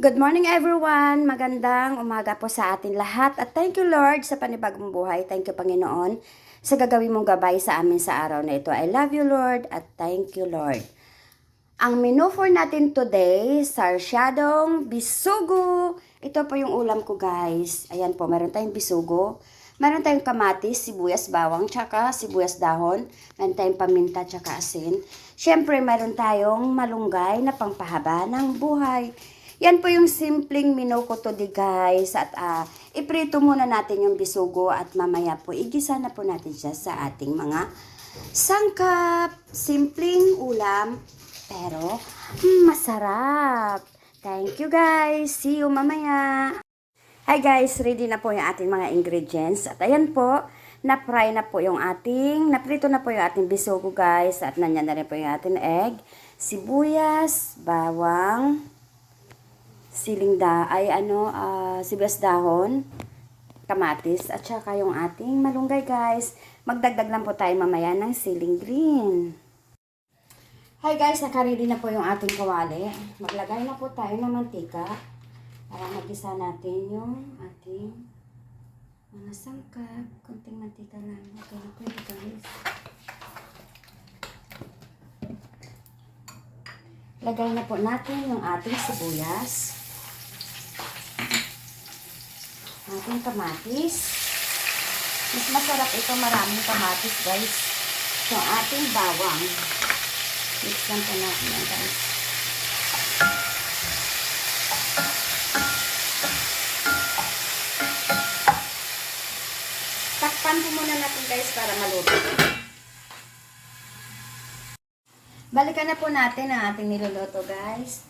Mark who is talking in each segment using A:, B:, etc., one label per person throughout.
A: Good morning everyone! Magandang umaga po sa atin lahat at thank you Lord sa panibagong buhay. Thank you Panginoon sa gagawin mong gabay sa amin sa araw na ito. I love you Lord at thank you Lord. Ang menu for natin today, sarsyadong bisugo. Ito po yung ulam ko guys. Ayan po, meron tayong bisugo. Meron tayong kamatis, sibuyas, bawang, tsaka sibuyas dahon. Meron tayong paminta, tsaka asin. Siyempre, meron tayong malunggay na pangpahaba ng buhay. Yan po yung simpleng menu ko today guys. At ah, iprito muna natin yung bisugo at mamaya po igisa na po natin siya sa ating mga sangkap. Simpleng ulam, pero masarap. Thank you guys. See you mamaya. Hi guys, ready na po yung ating mga ingredients. At ayan po, na-fry na po yung ating, naprito na po yung ating bisugo guys. At nanyan na rin po yung ating egg, sibuyas, bawang, siling da, ay ano, ah, sibuyas dahon, kamatis, at saka yung ating malunggay guys. Magdagdag lang po tayo mamaya ng siling green. Hi guys, nakaready na po yung ating kawali. Maglagay na po tayo ng mantika para magisa natin yung ating mga sangkap. Kunting mantika lang. Okay na po guys. Lagay na po natin yung ating sibuyas. Ating kamatis. Mas masarap ito maraming kamatis guys. Yung ating bawang. Mix lang po natin yan guys. Takpan po muna natin guys para maluto. Balikan na po natin ang ating niluluto guys.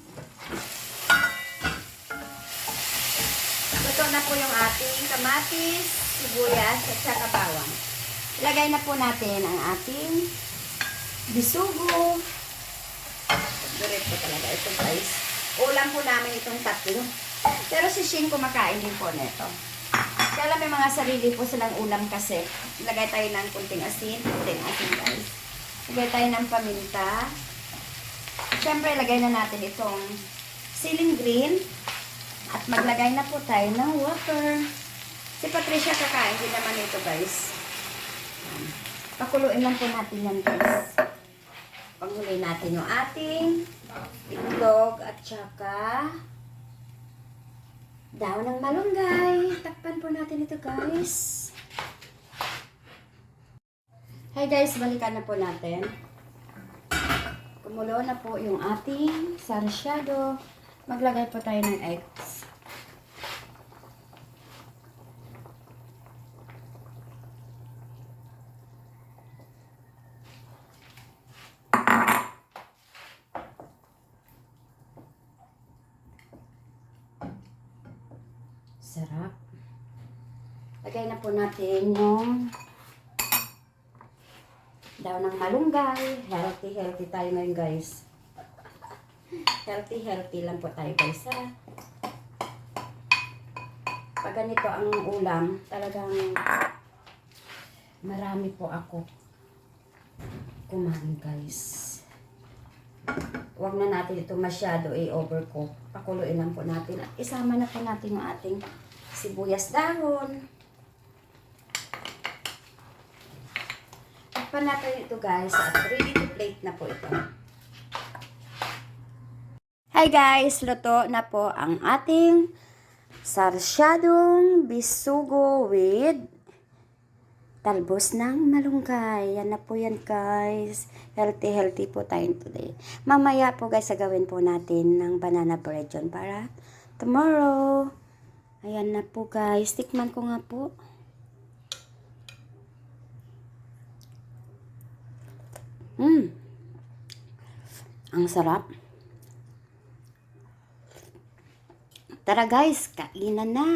A: Luto na po yung ating kamatis, sibuyas at saka bawang. Ilagay na po natin ang ating bisugo. Favorite ko talaga ito guys. Ulam po namin itong tatlo. Pero si Shane kumakain din po nito. Kaya may mga sarili po silang ulam kasi. Lagay tayo ng kunting asin. Kunting asin guys. Lagay tayo ng paminta. Siyempre, lagay na natin itong siling green. At maglagay na po tayo ng water. Si Patricia kakain din naman ito guys. Pakuluin lang po natin yan guys. Panghuli natin yung ating itlog at saka daw ng malunggay. Takpan po natin ito guys. Hi guys, balikan na po natin. Kumulo na po yung ating sarsyado. Maglagay po tayo ng eggs. Sarap. Lagay na po natin yung daw ng malunggay. Healthy, healthy tayo ngayon guys. Healthy, healthy lang po tayo guys ha. Pag ganito ang ulam, talagang marami po ako kumain guys. Huwag na natin ito masyado i-overcook. Pakuluin lang po natin. At isama na po natin yung ating sibuyas dahon. Takpan natin ito guys. At ready to plate na po ito. Hi guys! Luto na po ang ating sarsyadong bisugo with talbos ng malunggay. Yan na po yan guys. Healthy, healthy po tayo today. Mamaya po guys, gagawin po natin ng banana bread yun para tomorrow. Ayan na po guys. Tikman ko nga po. Mmm. Ang sarap. Tara guys, kainan na.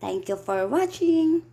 A: Thank you for watching.